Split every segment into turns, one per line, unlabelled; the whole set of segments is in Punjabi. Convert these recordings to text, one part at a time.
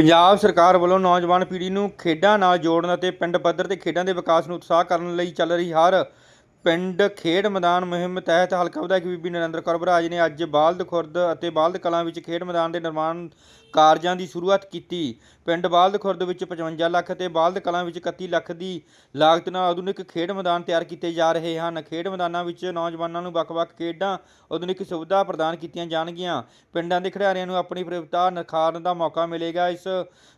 ਪੰਜਾਬ ਸਰਕਾਰ ਵੱਲੋਂ ਨੌਜਵਾਨ ਪੀੜ੍ਹੀ ਨੂੰ ਖੇਡਾਂ ਨਾਲ ਜੋੜਨ ਅਤੇ ਪਿੰਡ ਪੱਧਰ ਤੇ ਖੇਡਾਂ ਦੇ ਵਿਕਾਸ ਨੂੰ ਉਤਸ਼ਾਹ ਕਰਨ ਲਈ ਚੱਲ ਰਹੀ ਹਰ ਪਿੰਡ ਖੇਡ ਮੈਦਾਨ ਮੁਹਿੰਮ ਤਹਿਤ ਹਲਕਾ ਵਿਧਾਇਕ ਬੀਬੀ ਨਰਿੰਦਰ ਕੌਰ ਬਰਾਜ ਨੇ ਅੱਜ ਬਾਲਦ ਖੁਰਦ ਅਤੇ ਬਾਲਦ ਕਲਾਂ ਵਿੱਚ ਖੇਡ ਮੈਦਾਨ ਦੇ ਨਿਰਮਾਣ ਕਾਰਜਾਂ ਦੀ ਸ਼ੁਰੂਆਤ ਕੀਤੀ। ਪਿੰਡ ਬਾਲਦ ਖੁਰਦ ਵਿੱਚ 55 ਲੱਖ ਅਤੇ ਬਾਲਦ ਕਲਾਂ ਵਿੱਚ 31 ਲੱਖ ਦੀ ਲਾਗਤ ਨਾਲ ਆਧੁਨਿਕ ਖੇਡ ਮੈਦਾਨ ਤਿਆਰ ਕੀਤੇ ਜਾ ਰਹੇ ਹਨ। ਖੇਡ ਮੈਦਾਨਾਂ ਵਿੱਚ ਨੌਜਵਾਨਾਂ ਨੂੰ ਵੱਖ-ਵੱਖ ਖੇਡਾਂ, ਆਧੁਨਿਕ ਸੁਵਿਧਾ ਪ੍ਰਦਾਨ ਕੀਤੀਆਂ ਜਾਣਗੀਆਂ। ਪਿੰਡਾਂ ਦੇ ਖਿਡਾਰੀਆਂ ਨੂੰ ਆਪਣੀ ਪ੍ਰਤਿਭਾ ਨਿਖਾਰਨ ਦਾ ਮੌਕਾ ਮਿਲੇਗਾ। ਇਸ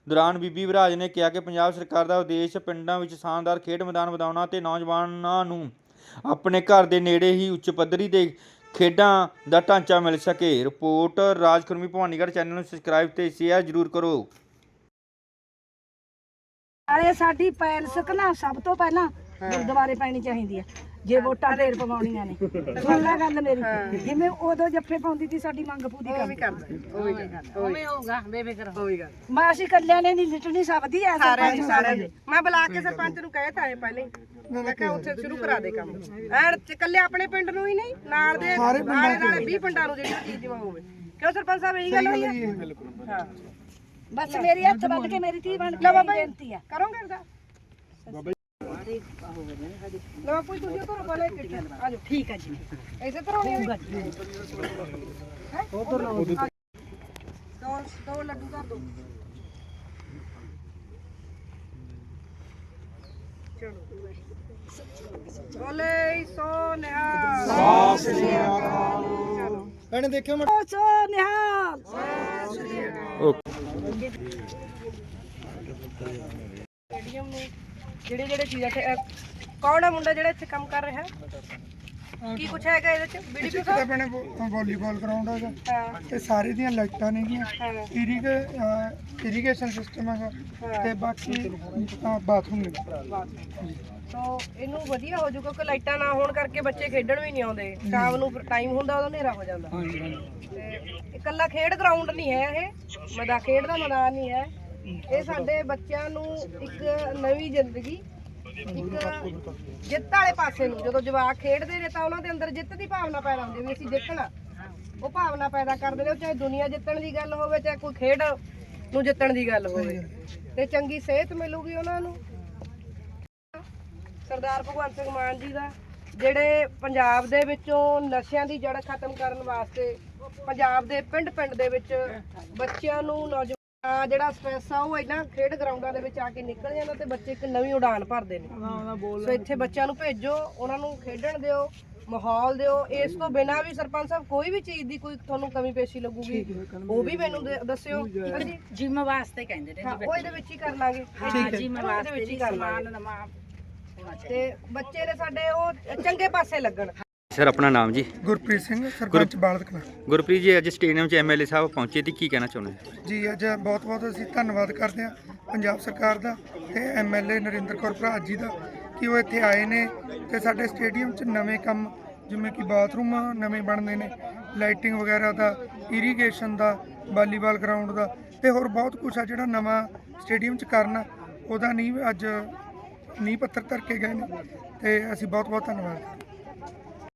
ਦੌਰਾਨ ਬੀਬੀ ਵਿਰਾਜ ਨੇ ਕਿਹਾ ਕਿ ਪੰਜਾਬ ਸਰਕਾਰ ਦਾ ਉਦੇਸ਼ ਪਿੰਡਾਂ ਵਿੱਚ ਸ਼ਾਨਦਾਰ ਖੇਡ ਮੈਦਾਨ ਵਧਾਉਣਾ ਤੇ ਨੌਜਵਾਨਾਂ ਨੂੰ ਆਪਣੇ ਘਰ ਦੇ ਨੇੜੇ ਹੀ ਉੱਚ ਪੱਧਰੀ ਦੇ ਖੇਡਾਂ ਦਾ ਢਾਂਚਾ ਮਿਲ ਸਕੇ। ਰਿਪੋਰਟ ਰਾਜਕੁਰਮੀ ਭਵਾਨੀਗੜ੍ਹ ਚੈਨਲ ਨੂੰ ਸਬਸਕ੍ਰਾਈਬ ਤੇ ਸ਼ੇਅਰ ਜ਼ਰੂਰ ਕਰੋ।
ਨਾਲੇ ਸਾਡੀ ਪੈਲਸ ਨਾ ਸਭ ਤੋਂ ਪਹਿਲਾਂ ਗੁਰਦੁਆਰੇ ਪੈਣੀ ਚਾਹੀਦੀ ਹੈ ਜੇ ਵੋਟਾਂ ਢੇਰ ਪਵਾਉਣੀਆਂ ਨੇ। ਸੁਣ ਲੈ ਗੱਲ ਮੇਰੀ। ਜਿਵੇਂ ਉਦੋਂ ਜੱਫੇ ਪਾਉਂਦੀ ਸੀ ਸਾਡੀ ਮੰਗ ਪੂਰੀ ਕਰਦੀ।
ਉਵੇਂ ਹੋਊਗਾ ਬੇਫਿਕਰ ਹੋਏਗਾ
ਮੈਂ ਅਸੀਂ ਕੱਲਿਆਂ ਨੇ ਨਹੀਂ ਲਿਟਣੀ ਸਕਦੀ ਐ ਸਰਪੰਚ ਸਾਰਿਆਂ ਦੇ।
ਮੈਂ ਬੁਲਾ ਕੇ ਸਰਪੰਚ ਨੂੰ ਕਹਿ ਤਾ ਹੈ। ਪਹਿਲੇ। ਮੈਂ ਕਿਹਾ ਉੱਥੇ ਸ਼ੁਰੂ ਕਰਾ ਦੇ ਕੰਮ। ਐਨ ਚ ਇਕੱਲੇ ਆਪਣੇ ਪਿੰਡ ਨੂੰ ਹੀ ਨਹੀਂ ਨਾਲ ਦੇ ਨਾਲੇ ਨਾਲੇ 20 ਪਿੰਡਾਂ ਨੂੰ ਜਿਹੜੀ ਚੀਜ਼ ਦੀ ਹੋਵੇ। ਕਿਉਂ ਸਰਪੰਚ ਸਾਹਿਬ ਇਹੀ ਗੱਲ ਹੋਈ ਹੈ ਹਾਂ।
ਬਸ ਮੇਰੀ ਹੱਥ ਵੱਧ ਕੇ ਮੇਰੀ ਧੀ ਬਣ ਕੇ ਬੇਨਤੀ ਆ।
ਕਰੋਗੇ ਇਹਦਾ? ਲੋ ਕੋਈ ਤੁਸੀਂ ਘਰੋਂ ਕੋਲੇ ਕਿੱਥੇ ਆ ਜਾਓ
ਠੀਕ ਹੈ ਜੀ।
ਐਸੇ ਤਰ੍ਹਾਂ ਹੋਊਗਾ ਉਧਰ ਦੋ ਦੋ ਲੱਡੂ ਕਰ ਦੋ ਬੋਲੇ ਸੋ ਨਿਹਾਲ। ਚਲੋ
ਭੈਣੇ ਦੇਖਿਓ ਮੈਂ
ਓ ਸੋ ਨਿਹਾਲ।
ਸਟੇਡੀਅਮ ਨੂੰ ਜਿਹੜੇ ਜਿਹੜੇ ਚੀਜ਼ਾਂ ਆ ਮੁੰਡਾ ਜਿਹੜਾ ਇੱਥੇ ਕੰਮ ਕਰ ਰਿਹਾ? ਹੈ ਕੀ ਕੁਛ ਹੈਗਾ ਇਹਦੇ ਚ? ਬੀਡੀਪੀ
ਇੱਥੇ ਤਾਂ ਵੋ- ਵਾਲੀਬਾਲ ਗਰਾਊਂਡ ਹੈਗਾ
ਹਾਂ।
ਤੇ ਸਾਰੇ ਦੀਆਂ ਲਾਈਟਾਂ ਨੇਗੀਆਂ।
ਹਾਂ।
ਇਰੀਗ ਇਰੀਗੇਸ਼ਨ ਸਿਸਟਮ ਹੈਗਾ। ਤੇ ਬਾਕੀ ਅਹ, ਬਾਥਰੂਮ ਨੇ।
ਸੋ ਇਹਨੂੰ ਵਧੀਆ ਹੋ ਜਾਊਗਾ ਕਿ ਲਾਈਟਾਂ ਨਾ ਹੋਣ ਕਰਕੇ ਬੱਚੇ ਖੇਡਣ ਵੀ ਨਹੀਂ ਆਉਂਦੇ। ਸ਼ਾਮ ਨੂੰ ਟਾਈਮ ਹੁੰਦਾ ਉਦੋਂ ਹਨੇਰਾ ਹੋ ਜਾਂਦਾ। ਤੇ ਇਕੱਲਾ ਖੇਡ ਗਰਾਊਂਡ ਨਹੀਂ ਹੈ ਇਹ। ਮੈਦਾਨ ਖੇਡ ਦਾ ਮੈਦਾਨ ਨਹੀਂ ਹੈ। ਇਹ ਸਾਡੇ ਬੱਚਿਆਂ ਨੂੰ ਇੱਕ ਨਵੀਂ ਜ਼ਿੰਦਗੀ ਇੱਕ ਜਿੱਤ ਵਾਲੇ ਪਾਸੇ ਨੂੰ, ਜਦੋਂ ਜਵਾਕ ਖੇਡਦੇ ਨੇ ਤਾਂ ਉਹਨਾਂ ਦੇ ਅੰਦਰ ਜਿੱਤ ਦੀ ਭਾਵਨਾ ਪੈਦਾ ਹੁੰਦੀ ਵੀ ਅਸੀਂ ਜਿੱਤਣਾ। ਉਹ ਭਾਵਨਾ ਪੈਦਾ ਕਰਦੇ ਨੇ, ਉਹ ਚਾਹੇ ਦੁਨੀਆ ਜਿੱਤਣ ਦੀ ਗੱਲ ਹੋਵੇ, ਚਾਹੇ ਕੋਈ ਖੇਡ ਨੂੰ ਜਿੱਤਣ ਦੀ ਗੱਲ ਹੋਵੇ। ਤੇ ਚੰਗੀ ਸਿਹਤ ਮਿਲੂਗੀ ਉਹਨਾਂ ਨੂੰ। ਸਰਦਾਰ ਭਗਵੰਤ ਸਿੰਘ ਮਾਨ ਜੀ ਦਾ, ਜਿਹੜੇ ਪੰਜਾਬ ਦੇ ਵਿੱਚੋਂ ਨਸ਼ਿਆਂ ਦੀ ਜੜ ਖਤਮ ਕਰਨ ਵਾਸਤੇ ਪੰਜਾਬ ਦੇ ਪਿੰਡ-ਪਿੰਡ ਦੇ ਵਿੱਚ ਬੱਚਿਆਂ ਨੂੰ ਨੌਜਵਾਨ ਜਿਹੜਾ ਸਟ੍ਰੈਸ ਆ ਉਹ ਇਹਨਾਂ ਖੇਡ ਗਰਾਊਂਡਾਂ ਦੇ ਵਿੱਚ ਆ ਕੇ ਨਿਕਲ ਜਾਂਦਾ ਤੇ ਬੱਚੇ ਇੱਕ ਨਵੀਂ ਉਡਾਨ ਭਰਦੇ ਨੇ। ਸੋ ਇੱਥੇ ਬੱਚਿਆਂ ਨੂੰ ਭੇਜੋ ਉਹਨਾਂ ਨੂੰ ਖੇਡਣ ਦਿਓ ਮਾਹੌਲ ਦਿਓ। ਇਸ ਤੋਂ ਬਿਨਾ ਵੀ ਸਰਪੰਚ ਸਾਹਿਬ ਕੋਈ ਵੀ ਚੀਜ਼ ਦੀ ਕੋਈ ਤੁਹਾਨੂੰ ਕਮੀ ਪੇਸ਼ੀ ਲੱਗੂਗੀ ਉਹ ਵੀ ਮੈਨੂੰ ਦੇ- ਦੱਸਿਓ।
ਜਿਮ ਵਾਸਤੇ ਕਹਿੰਦੇ ਨੇ
ਹਾਂ ਉਹ ਇਹਦੇ ਵਿੱਚ ਹੀ ਕਰ ਲਾਂਗੇ।
ਹਾਂ। ਜਿਮ
ਇਹਦੇ
ਵਾਸਤੇ
ਵਿੱਚ ਹੀ ਕਰ
ਸਮਾਨ
ਲਾਂਗੇ ਤੇ ਬੱਚੇ ਨੇ ਸਾਡੇ ਉਹ ਚੰਗੇ ਪਾਸੇ ਲੱਗਣ।
ਸਰ ਆਪਣਾ ਨਾਮ ਜੀ?
ਗੁਰਪ੍ਰੀਤ ਸਿੰਘ ਸਰਪੰਚ ਬਾਲਦ ਕਲਾਂ
ਗੁਰਪ੍ਰੀਤ ਜੀ ਅੱਜ ਸਟੇਡੀਅਮ 'ਚ ਐਮਐਲਏ ਸਾਹਿਬ ਪਹੁੰਚੇ ਤੇ ਕੀ ਕਹਿਣਾ ਚਾਹੁੰਦੇ
ਜੀ ਅੱਜ ਬਹੁਤ ਬਹੁਤ ਅਸੀਂ ਧੰਨਵਾਦ ਕਰਦੇ ਹਾਂ ਪੰਜਾਬ ਸਰਕਾਰ ਦਾ ਤੇ ਐਮਐਲਏ ਨਰਿੰਦਰ ਕੌਰ ਭਰਾਜ ਜੀ ਦਾ ਕਿ ਉਹ ਇੱਥੇ ਆਏ ਨੇ ਤੇ ਸਾਡੇ ਸਟੇਡੀਅਮ 'ਚ ਨਵੇਂ ਕੰਮ ਜਿਵੇਂ ਕਿ ਬਾਥਰੂਮ ਨਵੇਂ ਬਣਦੇ ਨੇ ਲਾਈਟਿੰਗ ਵਗੈਰਾ ਦਾ ਇਰੀਗੇਸ਼ਨ ਦਾ ਵਾਲੀਬਾਲ ਗਰਾਊਂਡ ਦਾ ਤੇ ਹੋਰ ਬਹੁਤ ਕੁਝ ਆ ਜਿਹੜਾ ਨਵਾਂ ਸਟੇਡੀਅਮ 'ਚ ਕਰਨਾ ਉਹਦਾ ਨੀਂਹ ਅੱਜ ਨੀਂਹ ਪੱਥਰ ਧਰ ਕੇ ਗਏ ਨੇ ਤੇ ਅਸੀਂ ਬਹੁਤ ਬਹੁਤ ਧੰਨਵਾਦ।